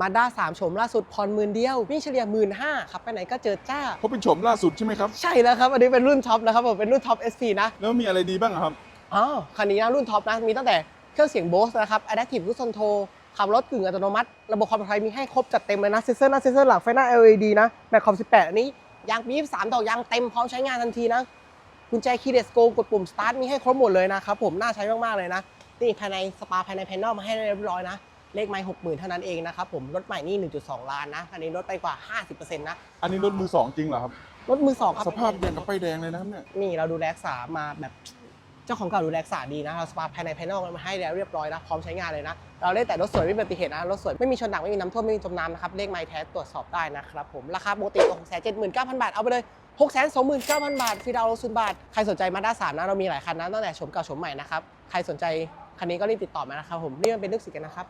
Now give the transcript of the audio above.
มาด้าสามโฉมล่าสุดผ่อนหมื่นเดียววิ่งเฉลี่ยหมื่นห้าขับไปไหนก็เจอจ้า เขาเป็นโฉมล่าสุดใช่ไหมครับ ใช่แล้วครับ อันนี้เป็นรุ่นท็อปนะครับผมเป็นรุ่นท็อป SP นะแล้วมีอะไรดีบ้างอะครับ อ๋อคันนี้นะรุ่นท็อปนะมีตั้งแต่เครื่องเสียงโบสนะครับ Adaptive Cruise Control ขับรถกึ่งอัตโนมัติ ระบบความปลอดภัยมีให้ครบจัดเต็มเลยนะเซนเซอร์หน้าเซนเซอร์หลังไฟหน้า LED นะแม็กคอม18 อันนี้ยางปี23ดอกยางเต็มพร้อมใช้งานทันทีนะกุญแจคีย์เลสโกกดปุ่มสตาร์ทมีให้ครบหมดเลยนะครับผมน่าใช้มากๆเลยนะนี่ภายในสปาภายในแพนนอลมาให้เรียบร้อยนะ เลขไมล์60,000เท่านั้นเองนะครับผมรถใหม่นี่ 1.2 ล้านนะคันนี้ลดไปกว่า 50%นะอันนี้รถมือสองจริงเหรอครับ รถมือสองครับสภาพยังกับป้ายแดงเลยนะครับเนี่ย นี่เราดูแลรักษามาแบบ เจ้าของเก่าดูแลรักษาดีนะเราสปาภายในภายนอกมาให้แล้วเรียบร้อยนะพร้อมใช้งานเลยนะเราเล่นแต่รถสวยไม่มีอุบัติเหตุนะรถสวยไม่มีชนหนักไม่มีน้ำท่วมไม่มีจมน้ำนะครับเลขไมล์แท้ตรวจสอบได้นะครับผมราคาปกติหกแสนเจ็ดหมื่นเก้าพันบาทเอาไปเลยหกแสนสองหมื่นเก้าพันบาทฟรีดาวน์รถศูนย์บาทใครสนใจมาด้าสามนะเรามีหลายคันนะตั้งแต่ชมเก่าชมใหม่นะครับใครสนใจคันนี้ก็รีบติดต่อมานะครับผมนี่มันเป็นเรื่องสิกันนะครับ